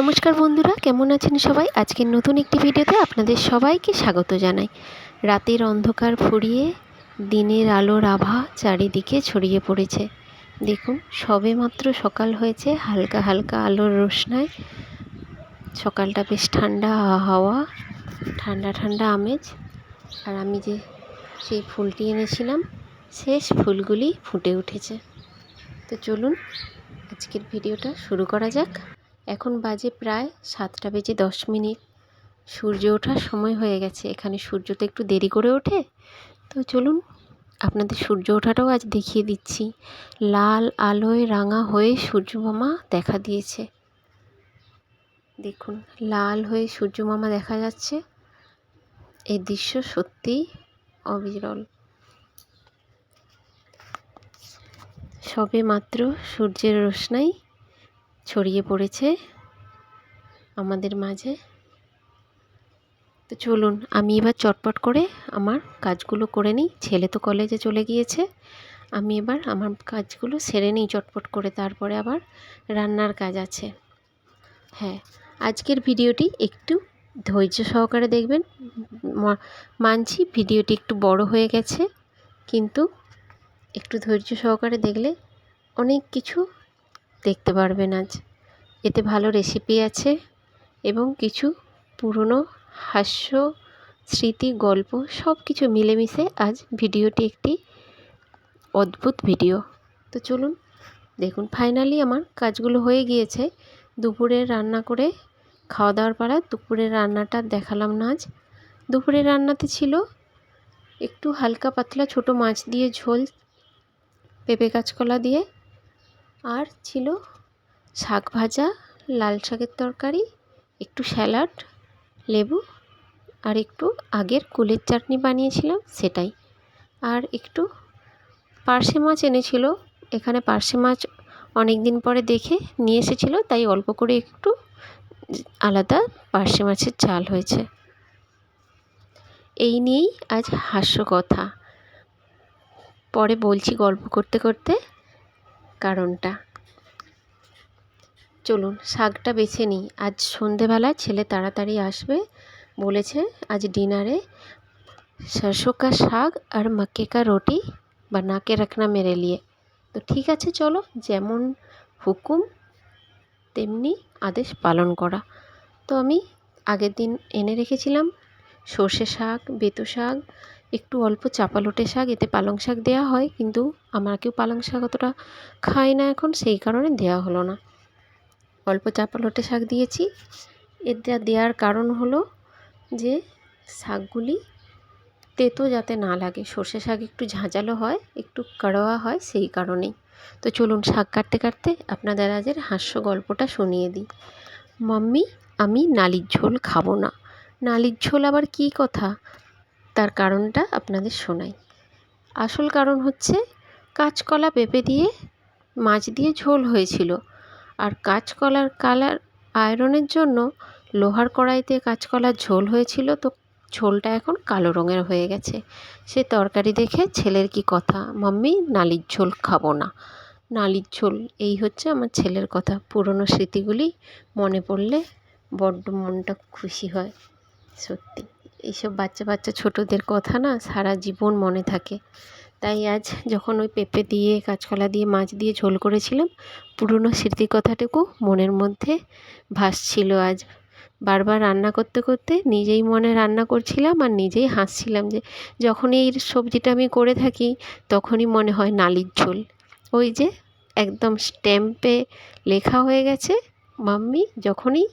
নমস্কার বন্ধুরা, কেমন আছেন সবাই? আজকের নতুন একটি ভিডিওতে আপনাদের সবাইকে স্বাগত জানাই। রাতের অন্ধকার ফুরিয়ে দিনের আলোর আভা চারিদিকে ছড়িয়ে পড়েছে। দেখুন সবে মাত্র সকাল হয়েছে, হালকা হালকা আলোর রোশনায়। সকালটা বেশ ঠান্ডা হাওয়া, ঠান্ডা ঠান্ডা আমেজ। আর আমি যে সেই ফুলটি এনেছিলাম, শেষ ফুলগুলি ফুটে উঠেছে। তো চলুন, আজকের ভিডিওটা শুরু করা যাক। এখন বাজে প্রায় সাতটা বেজে দশ মিনিট। সূর্য ওঠার সময় হয়ে গেছে। এখানে সূর্য তো একটু দেরি করে ওঠে। তো চলুন, আপনাদের সূর্য ওঠাটাও আজ দেখিয়ে দিচ্ছি। লাল আলোয় রাঙা হয়ে সূর্য মামা দেখা দিয়েছে। দেখুন, লাল হয়ে সূর্য মামা দেখা যাচ্ছে। এই দৃশ্য সত্যিই অবিরল। সবে মাত্র সূর্যের রোশনাই ছড়িয়ে পড়েছে আমাদের মাঝে। তো চলুন, আমি এবার চটপট করে আমার কাজগুলো করে নিই। ছেলে তো কলেজে চলে গিয়েছে। আমি এবার আমার কাজগুলো সেরে নিই চটপট করে, তারপরে আবার রান্নার কাজ আছে। হ্যাঁ আজকের ভিডিওটি একটু ধৈর্য সহকারে দেখবেন। মানছি ভিডিওটি একটু বড় হয়ে গেছে, কিন্তু একটু ধৈর্য সহকারে দেখলে অনেক কিছু দেখতে পারবেন আজ। এতে ভালো রেসিপি আছে এবং কিছু পুরনো হাস্য, স্মৃতি, গল্প সব কিছু মিলেমিশে আজ ভিডিওটি একটি অদ্ভুত ভিডিও তো চলুন দেখুন ফাইনালি আমার কাজগুলো হয়ে গিয়েছে। দুপুরে রান্না করে খাওয়া দাওয়ার পাড়া দুপুরের রান্নাটা দেখালাম না আজ। দুপুরের রান্নাতে ছিল একটু হালকা পাতলা ছোট মাছ দিয়ে ঝোল, পেঁপে কাঁচকলা দিয়ে আর ছিল শাক ভাজা, লাল শাকের তরকারি, একটু স্যালাড, লেবু আর একটু আগের কুলের চাটনি বানিয়েছিলাম, সেটাই। আর একটু পার্শে মাছ এনেছিল, এখানে পার্শে মাছ অনেক দিন পরে দেখে নিয়ে এসেছিল, তাই অল্প করে একটু আলাদা পার্শে মাছের চাল হয়েছে। এই নিয়েই আজ হাস্য কথা পরে বলছি গল্প করতে করতে। কারণটা। চলুন, শাকটা বেছে নিই। আজ সন্ধেবেলায় ছেলে তাড়াতাড়ি আসবে, বলেছে আজ ডিনারে সরষো কা শাক আর মক্কে কা রুটি বানা কে রাখনা মেরে লিয়ে তো ঠিক আছে, চলো, যেমন হুকুম, তেমনি আদেশ পালন করা। তো আমি আগের দিন এনে রেখেছিলাম সর্ষে শাক, বেতো শাক একটু অল্প চাপা লোটে শাক, এতে পালং শাক দেওয়া হয়, কিন্তু আমার কেউ পালং শাক অতটা খায় না এখন, সেই কারণে দেওয়া হলো না। অল্প চাপা লোটে শাক দিয়েছি। এটা দেওয়ার কারণ হলো যে, শাকগুলি তেতো যাতে না লাগে। সর্ষে শাক একটু ঝাঁঝালো হয়, একটু কাড়োয়া হয়, সেই কারণেই। তো চলুন শাক কাটতে কাটতে আপনাদের আজের হাস্য গল্পটা শুনিয়ে দিই। মাম্মি, আমি নালির ঝোল খাব না। নালির ঝোল আবার কী কথা? তার কারণটা আপনাদের শোনাই। আসল কারণ হচ্ছে কাঁচকলা পেঁপে দিয়ে মাছ দিয়ে ঝোল হয়েছিল। আর কাঁচকলার কালার আয়রনের জন্য লোহার কড়াইতে কাঁচকলার ঝোল হয়েছিল তো ঝোলটা এখন কালো রঙের হয়ে গেছে। সে তরকারি দেখে ছেলের কি কথা, মাম্মি, নালির ঝোল খাব না। নালির ঝোল, এই হচ্ছে আমার ছেলের কথা। পুরনো স্মৃতিগুলি মনে পড়লে বড্ড মনটা খুশি হয়, সত্যি। এইসব বাচ্চা বাচ্চা ছোটোদের কথা না সারা জীবন মনে থাকে। তাই আজ যখন ওই পেঁপে দিয়ে, কাঁচকলা দিয়ে, মাছ দিয়ে ঝোল করেছিলাম, পুরনো স্মৃতি কথাটুকু মনের মধ্যে ভাসছিল আজ। বারবার রান্না করতে করতে নিজেই মনে রান্না করছিলাম আর নিজেই হাসছিলাম যে যখনই এই সবজিটা আমি করে থাকি, তখনই মনে হয় নালির ঝোল। ওই যে একদম স্ট্যাম্পে লেখা হয়ে গেছে, মাম্মি, যখনই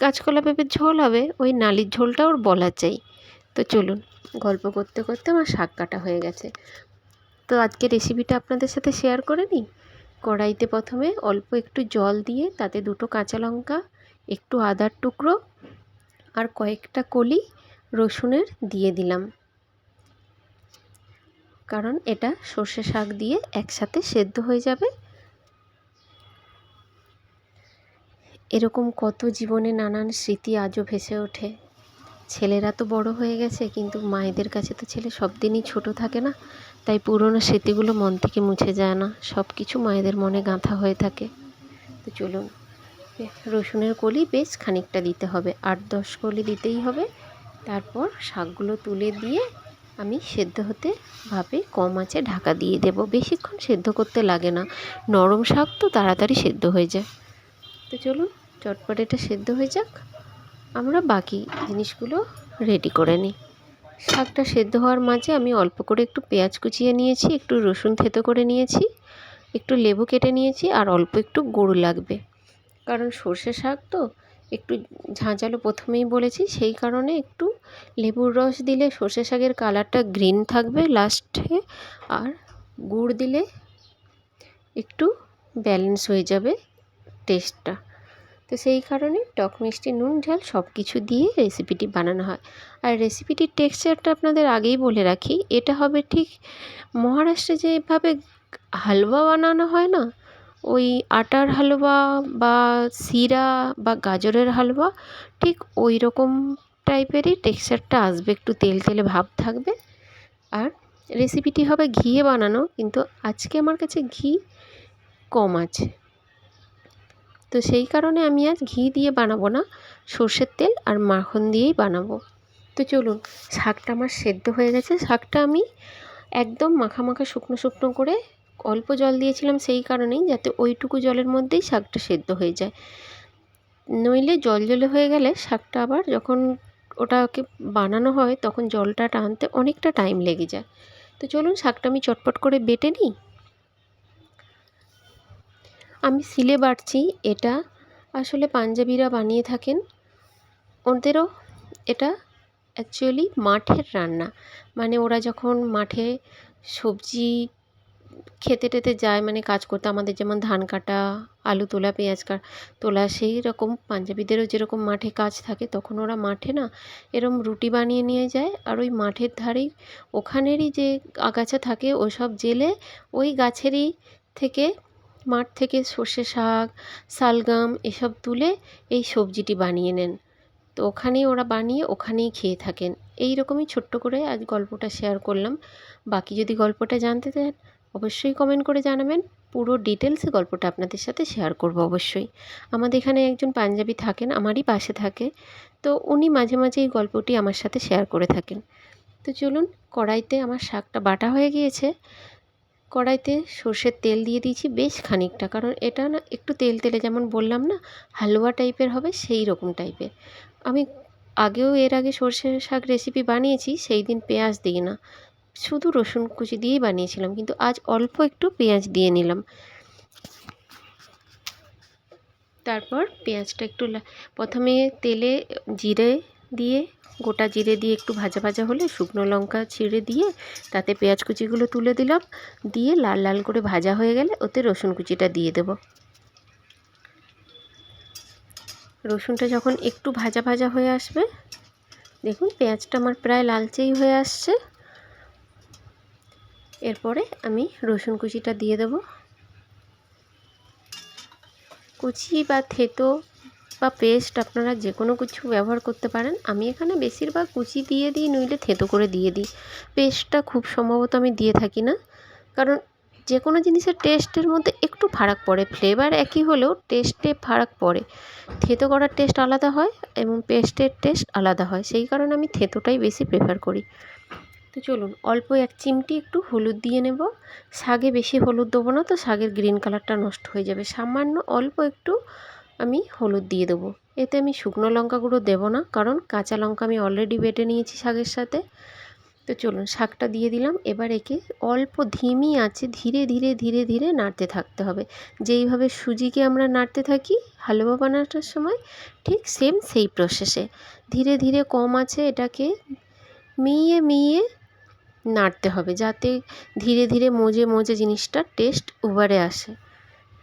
কাঁচকলা পেঁপের ঝোল হবে, ওই নালির ঝোলটা ওর বলা চাই। তো চলুন, গল্প করতে করতে আমার শাক কাটা হয়ে গেছে। তো আজকে রেসিপিটা আপনাদের সাথে শেয়ার করে নিই। কড়াইতে প্রথমে অল্প একটু জল দিয়ে তাতে দুটো কাঁচা লঙ্কা, একটু আদার টুকরো আর কয়েকটা কলি রসুনের দিয়ে দিলাম। কারণ এটা সর্ষে শাক দিয়ে একসাথে সেদ্ধ হয়ে যাবে। এরকম কত জীবনে নানান স্মৃতি আজও ভেসে ওঠে। ছেলেরা তো বড় হয়ে গেছে, কিন্তু মায়েদের কাছে তো ছেলে সব দিনই ছোটো থাকে না। তাই পুরনো স্মৃতিগুলো মন থেকে মুছে যায় না সব কিছু মায়েদের মনে গাঁথা হয়ে থাকে। তো চলুন রসুনের কলি বেশ খানিকটা দিতে হবে, আট দশ কলি দিতেই হবে। তারপর শাকগুলো তুলে দিয়ে আমি সেদ্ধ হতে ভাবে কম আঁচে ঢাকা দিয়ে দেব। বেশিক্ষণ সেদ্ধ করতে লাগে না, নরম শাক তো তাড়াতাড়ি সেদ্ধ হয়ে যায়। তো চলুন চটপট এটা সেদ্ধ হয়ে যাক। আমরা বাকি জিনিসগুলো রেডি করে নিই। শাকটা সেদ্ধ হওয়ার মাঝে আমি অল্প করে একটু পেঁয়াজ কুচিয়ে নিয়েছি, একটু রসুন থেতো করে নিয়েছি, একটু লেবু কেটে নিয়েছি আর অল্প একটু গুড় লাগবে। কারণ সর্ষে শাক তো একটু ঝাঁঝালো প্রথমেই বলেছি, সেই কারণে একটু লেবুর রস দিলে সর্ষে শাকের কালারটা গ্রিন থাকবে লাস্টে আর গুড় দিলে একটু ব্যালেন্স হয়ে যাবে টেস্টটা তো সেই কারণে টক মিষ্টি, নুন, ঝাল সব কিছু দিয়ে রেসিপিটি বানানো হয়। আর রেসিপিটির টেক্সচারটা আপনাদের আগেই বলে রাখি, এটা হবে ঠিক মহারাষ্ট্রে যেভাবে হালুয়া বানানো হয় না, ওই আটার হালুয়া বা শিরা বা গাজরের হালুয়া, ঠিক ওই রকম টাইপেরই টেক্সচারটা আসবে, একটু তেল তেলে ভাব থাকবে। আর রেসিপিটি হবে ঘিয়ে বানানো, কিন্তু আজকে আমার কাছে ঘি কম আছে। তো সেই কারণে আমি আজ ঘি দিয়ে বানাবো না, সর্ষের তেল আর মাখন দিয়েই বানাবো। তো চলুন, শাকটা আমার সেদ্ধ হয়ে গেছে। শাকটা আমি একদম মাখা মাখা শুকনো শুকনো করে অল্প জল দিয়েছিলাম সেই কারণেই যাতে ওইটুকু জলের মধ্যেই শাকটা সেদ্ধ হয়ে যায়। নইলে জল জলে হয়ে গেলে শাকটা আবার যখন ওটাকে বানানো হয় তখন জলটা টানতে অনেকটা টাইম লেগে যায়। তো চলুন, শাকটা আমি চটপট করে বেটে নিই। আমি সিলে বাটছি, এটা আসলে পাঞ্জাবিরা বানিয়ে থাকেন। ওদেরও এটা অ্যাকচুয়ালি মাঠের রান্না। মানে ওরা যখন মাঠে সবজি খেতে টেতে যায় মানে কাজ করতে, আমাদের যেমন ধান কাটা, আলু তোলা, পেঁয়াজ কা, তোলা, সেই রকম পাঞ্জাবিদেরও যেরকম মাঠে কাজ থাকে, তখন ওরা মাঠে না, এরম রুটি বানিয়ে নিয়ে যায়। আর ওই মাঠের ধারেই ওখানেরই যে আগাছা থাকে, ওসব জেলে ওই গাছেরই থেকে মাঠ থেকে সর্ষে শাক, শালগাম এসব তুলে এই সবজিটি বানিয়ে নেন। তো ওখানেই ওরা বানিয়ে ওখানেই খেয়ে থাকেন। এই রকমই ছোট্ট করে আজ গল্পটা শেয়ার করলাম। বাকি যদি গল্পটা জানতে চান, অবশ্যই কমেন্ট করে জানাবেন। পুরো ডিটেলসে গল্পটা আপনাদের সাথে শেয়ার করব অবশ্যই। আমাদের এখানে একজন পাঞ্জাবি থাকেন, আমারই পাশে থাকে। তো উনি মাঝে মাঝে এই গল্পটি আমার সাথে শেয়ার করে থাকেন। তো চলুন, কড়াইতে আমার শাকটা বাটা হয়ে গিয়েছে। কড়াইতে সর্ষের তেল দিয়ে দিয়েছি বেশ খানিকটা। কারণ এটা না একটু তেল তেলে যেমন বললাম না, হালুয়া টাইপের হবে সেই রকম টাইপের। আমি আগেও এর আগে সর্ষে শাক রেসিপি বানিয়েছি, সেই দিন পেঁয়াজ দিই না। শুধু রসুন কুচি দিয়েই বানিয়েছিলাম, কিন্তু আজ অল্প একটু পেঁয়াজ দিয়ে নিলাম। তারপর পেঁয়াজটা একটু প্রথমে তেলে জিরে দিয়ে গোটা জিরে দিয়ে একটু ভাজা ভাজা হলে শুকনো লঙ্কা ছিঁড়ে দিয়ে তাতে পেঁয়াজ কুচিগুলো তুলে দিলাম। দিয়ে লাল লাল করে ভাজা হয়ে গেলে ওতে রসুন কুচিটা দিয়ে দেব। রসুনটা যখন একটু ভাজা ভাজা হয়ে আসবে, দেখুন পেঁয়াজটা আমার প্রায় লালচেই হয়ে আসছে। এরপরে আমি রসুন কুচিটা দিয়ে দেব। কুচি বা থেতো বা পেস্ট আপনারা যে কোনো কিছু ব্যবহার করতে পারেন, আমি এখানে বেশিরভাগ কুচি দিয়ে দিই, নইলে থেতো করে দিয়ে দিই। পেস্টটা খুব সম্ভবত আমি দিয়ে থাকি না। কারণ যে কোনো জিনিসের টেস্টের মধ্যে একটু ফারাক পড়ে, ফ্লেভার একই হলেও টেস্টে ফারাক পড়ে। থেতো করার টেস্ট আলাদা হয় এবং পেস্টের টেস্ট আলাদা হয়, সেই কারণে আমি থেতোটাই বেশি প্রেফার করি। তো চলুন, অল্প এক চিমটি একটু হলুদ দিয়ে নেব। শাগে বেশি হলুদ দেবো না তো শাগের গ্রিন কালারটা নষ্ট হয়ে যাবে। সামান্য অল্প একটু আমি হলুদ দিয়ে দেবো। এতে আমি শুকনো লঙ্কা গুঁড়ো দেবো না, কারণ কাঁচা লঙ্কা আমি অলরেডি বেটে নিয়েছি শাকের সাথে। তো চলুন, শাকটা দিয়ে দিলাম। এবার একে অল্প ধিমি আছে, ধীরে ধীরে ধীরে ধীরে নাড়তে থাকতে হবে। যেইভাবে সুজিকে আমরা নাড়তে থাকি হালুয়া বানানোর সময়, ঠিক সেম সেই প্রসেসে ধীরে ধীরে কম আছে এটাকে মিয়ে মিইয়ে নাড়তে হবে, যাতে ধীরে ধীরে মজে মজে জিনিসটার টেস্ট উবারে আসে।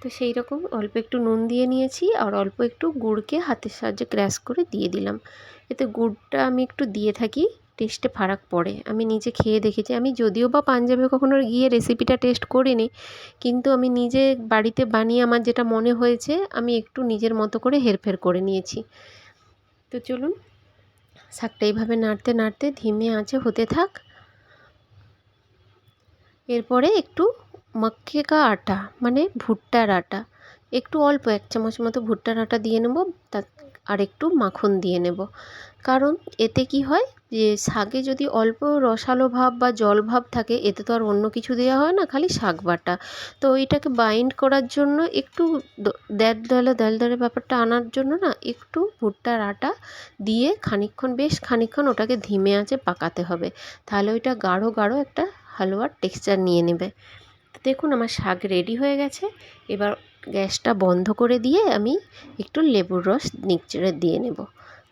তো সেই রকম অল্প একটু নুন দিয়ে নিয়েছি আর অল্প একটু গুড়কে হাতের সাহায্যে ক্র্যাশ করে দিয়ে দিলাম। এতে গুড়টা আমি একটু দিয়ে থাকি টেস্টে ফারাক পড়ে। আমি নিজে খেয়ে দেখেছি। আমি যদিও বা পাঞ্জাবে কখনো গিয়ে রেসিপিটা টেস্ট করিনি, কিন্তু আমি নিজে বাড়িতে বানিয়ে আমার যেটা মনে হয়েছে, আমি একটু নিজের মতো করে হেরফের করে নিয়েছি। তো চলুন, শাকটা এইভাবে নাড়তে নাড়তে ধিমে আঁচে হতে থাক। এরপরে একটু মাক্কে কা আটা মানে ভুট্টার আটা। একটু অল্প, এক চামচ মতো ভুট্টার আটা দিয়ে নেব তা আর একটু মাখন দিয়ে নেব। কারণ এতে কি হয় যে, শাকে যদি অল্প রসালো ভাব বা জল ভাব থাকে, এতে তো আর অন্য কিছু দেওয়া হয় না, খালি শাক বাটা। তো ওইটাকে বাইন্ড করার জন্য একটু দ্যাদ দলে দলে ব্যাপারটা আনার জন্য না, একটু ভুট্টার আটা দিয়ে খানিকক্ষণ, বেশ খানিকক্ষণ ওটাকে ধিমে আঁচে পাকাতে হবে। তাহলে ওইটা গাঢ় গাঢ় একটা হালুয়ার টেক্সচার নিয়ে নেবে। দেখুন আমার শাক রেডি হয়ে গেছে। এবার গ্যাসটা বন্ধ করে দিয়ে আমি একটু লেবুর রস নিচড়ে দিয়ে নেব।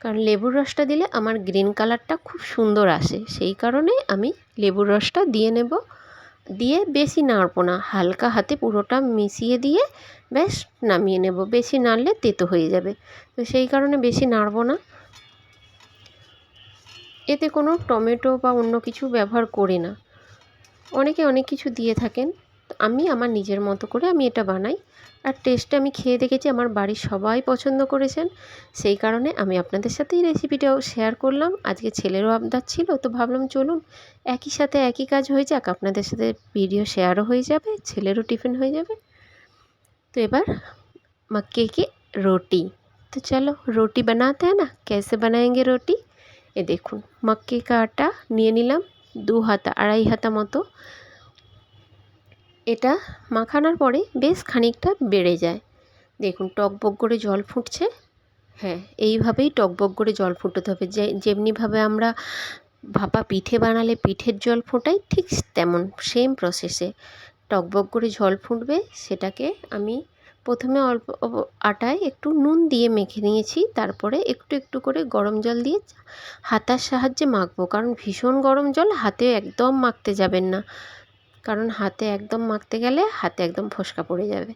কারণ লেবুর রসটা দিলে আমার গ্রিন কালারটা খুব সুন্দর আসে। সেই কারণে আমি লেবুর রসটা দিয়ে নেব। দিয়ে বেশি নাড়বো না। হালকা হাতে পুরোটা মিশিয়ে দিয়ে ব্যাস নামিয়ে নেব। বেশি নাড়লে তেতো হয়ে যাবে। তো সেই কারণে বেশি নাড়বো না। এতে কোনো টমেটো বা অন্য কিছু ব্যবহার করি না। অনেকে অনেক কিছু দিয়ে থাকেন। আমি আমার নিজের মতো করে আমি এটা বানাই আর টেস্টে আমি খেয়ে দেখেছি আমার বাড়ির সবাই পছন্দ করেছেন সেই কারণে আমি আপনাদের সাথে এই রেসিপিটাও শেয়ার করলাম আজকে ছেলেরও আবদার ছিল তো ভাবলাম চলুন একই সাথে একই কাজ হয়ে যাক আপনাদের সাথে ভিডিও শেয়ারও হয়ে যাবে ছেলেরও টিফিন হয়ে যাবে তো এবার मक्के की रोटी तो चलो रोटी बनाते हैं ना कैसे बनाएंगे रोटी এ দেখুন মাক্কে কা আটা নিয়ে নিলাম দু হাতা আড়াই হাতা মতো এটা মাখানোর পরে বেশ খানিকটা বেড়ে যায়। দেখুন, টকবক করে জল ফুটছে। হ্যাঁ এইভাবেই টকবক করে জল ফুটোতে হবে। যে, যেমনিভাবে আমরা ভাপা পিঠে বানালে পিঠের জল ফোটাই, ঠিক তেমন সেম প্রসেসে টকবক করে জল ফুটবে, সেটাকে আমি প্রথমে অল্প আটায় একটু নুন দিয়ে মেখে নিয়েছি। তারপরে একটু একটু করে গরম জল দিয়ে হাতার সাহায্যে মাখবো। কারণ ভীষণ গরম জল হাতে একদম মাখতে যাবেন না। কারণ হাতে একদম মাখতে গেলে হাতে একদম ফোসকা পড়ে যাবে।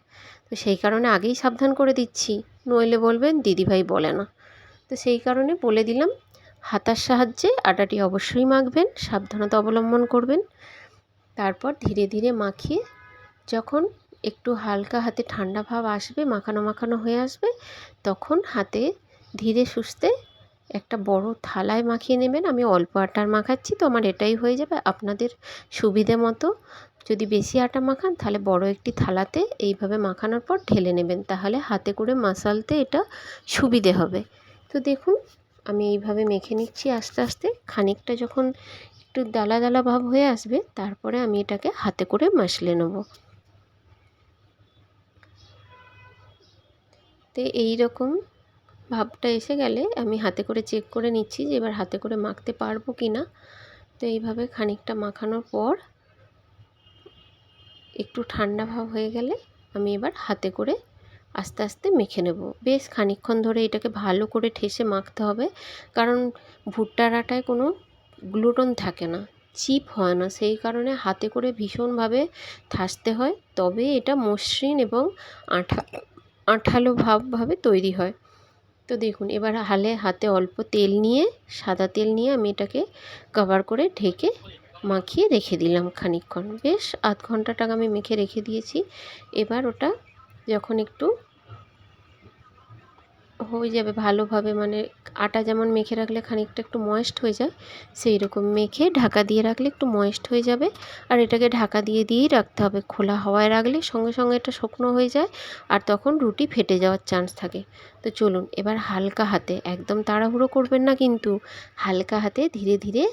তো সেই কারণে আগেই সাবধান করে দিচ্ছি। নইলে বলবেন, দিদিভাই বলে না। তো সেই কারণে বলে দিলাম, হাতার সাহায্যে আটাটি অবশ্যই মাখবেন, সাবধানতা অবলম্বন করবেন। তারপর ধীরে ধীরে মাখিয়ে যখন একটু হালকা হাতে ঠান্ডা ভাব আসবে, মাখানো মাখানো হয়ে আসবে, তখন হাতে ধীরে সুস্থে একটা বড় থালায় মাখিয়ে নেবেন। আমি অল্প আটার মাখাচ্ছি, তো আমার এটাই হয়ে যাবে আপনাদের সুবিধে মতো। যদি বেশি আটা মাখান, তাহলে বড় একটি থালাতে এইভাবে মাখানোর পর ঢেলে নেবেন। তাহলে হাতে করে মাসালতে এটা সুবিধে হবে। তো দেখুন, আমি এইভাবে মেখে নিচ্ছি আস্তে আস্তে। খানিকটা যখন একটু দালা দালা ভাব হয়ে আসবে, তারপরে আমি এটাকে হাতে করে মাসলে নেব। তো এই রকম ভাবটা এসে গেলে আমি হাতে করে চেক করে নিচ্ছি যে এবার হাতে করে মাখতে পারব কি না। তো এইভাবে খানিকটা মাখানোর পর একটু ঠান্ডা ভাব হয়ে গেলে আমি এবার হাতে করে আস্তে আস্তে মেখে নেব। বেশ খানিকক্ষণ ধরে এটাকে ভালো করে ঠেসে মাখতে হবে, কারণ ভুট্টার আটায় কোনো গ্লুটন থাকে না, চিপ হয় না, সেই কারণে হাতে করে ভীষণভাবে ঠাসতে হয়, তবে এটা মসৃণ এবং আঠা, আঠালো ভাবভাবে তৈরি হয়। তো দেখুন, এবার হালে হাতে অল্প তেল নিয়ে, সাদা তেল নিয়ে আমি এটাকে কভার করে ঢেকে মাখিয়ে রেখে দিলাম খানিকক্ষণ। বেশ আধ ঘণ্টা টাকা আমি মেখে রেখে দিয়েছি। এবার ওটা যখন একটু হয়ে যাবে ভালোভাবে। মানে আটা যেমন মেখে রাখলে খানিকটা একটু ময়েস্ট হয়ে যায় সেই রকম মেখে ঢাকা দিয়ে রাখলে একটু ময়েস্ট হয়ে যাবে। আর এটাকে ঢাকা দিয়ে দিয়েই রাখতে হবে। খোলা হাওয়ায় রাখলে সঙ্গে সঙ্গে এটা শুকনো হয়ে যায় আর তখন রুটি ফেটে যাওয়ার চান্স থাকে। তো চলুন এবার হালকা হাতে, একদম তাড়াহুড়ো করবেন না কিন্তু, হালকা হাতে ধীরে ধীরে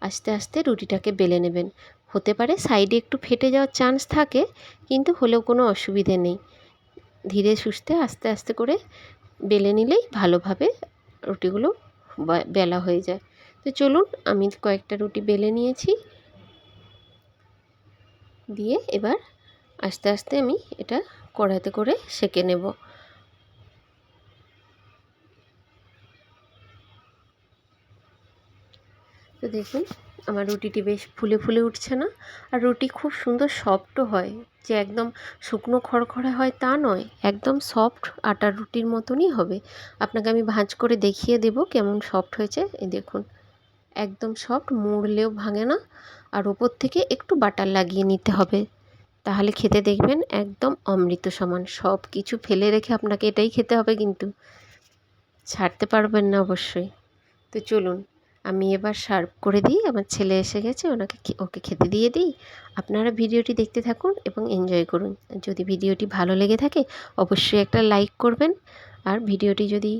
আস্তে আস্তে রুটিটাকে বেলে নেবেন। হতে পারে সাইডে একটু ফেটে যাওয়ার চান্স থাকে, কিন্তু হলেও কোনো অসুবিধে নেই। ধীরে সুস্থে আস্তে আস্তে করে বেলে নিলেই ভালোভাবে রুটিগুলো বেলা হয়ে যায়। তো চলুন, আমি কয়েকটা রুটি বেলে নিয়েছি। দিয়ে এবার আস্তে আস্তে আমি এটা কড়াইতে করে সেঁকে নেব। তো দেখুন আমার রুটিটি বেশ ফুলে ফুলে উঠছে না। আর রুটি খুব সুন্দর সফটও হয়। যে একদম শুকনো খড়খড়ে হয় তা নয়, একদম সফট আটার রুটির মতনই হবে। আপনাকে আমি ভাঁজ করে দেখিয়ে দেব কেমন সফট হয়েছে। এই দেখুন, একদম সফট মুড়লেও ভাঙে না। আর ওপর থেকে একটু বাটার লাগিয়ে নিতে হবে। তাহলে খেতে দেখবেন একদম অমৃত সমান। সব কিছু ফেলে রেখে আপনাকে এটাই খেতে হবে কিন্তু। ছাড়তে পারবেন না অবশ্যই। তো চলুন আমি এবার সার্ভ করে দিই। আমার ছেলে এসে গেছে, ওনাকে ওকে খেতে দিয়ে দিই। আপনারা ভিডিওটি দেখতে থাকুন এবং এনজয় করুন। যদি ভিডিওটি ভালো লেগে থাকে, অবশ্যই একটা লাইক করবেন। আর ভিডিওটি যদি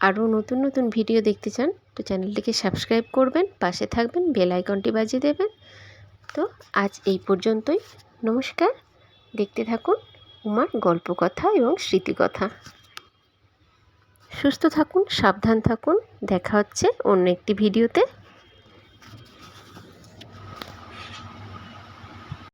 আরও নতুন নতুন ভিডিও দেখতে চান, তো চ্যানেলটিকে সাবস্ক্রাইব করবেন, পাশে থাকবেন বেল আইকনটি বাজিয়ে দেবেন। তো আজ এই পর্যন্তই। নমস্কার। দেখতে থাকুন উমার গল্প কথা এবং স্মৃতিকথা। সুস্থ থাকুন সাবধান থাকুন। দেখা হচ্ছে অন্য একটি ভিডিওতে।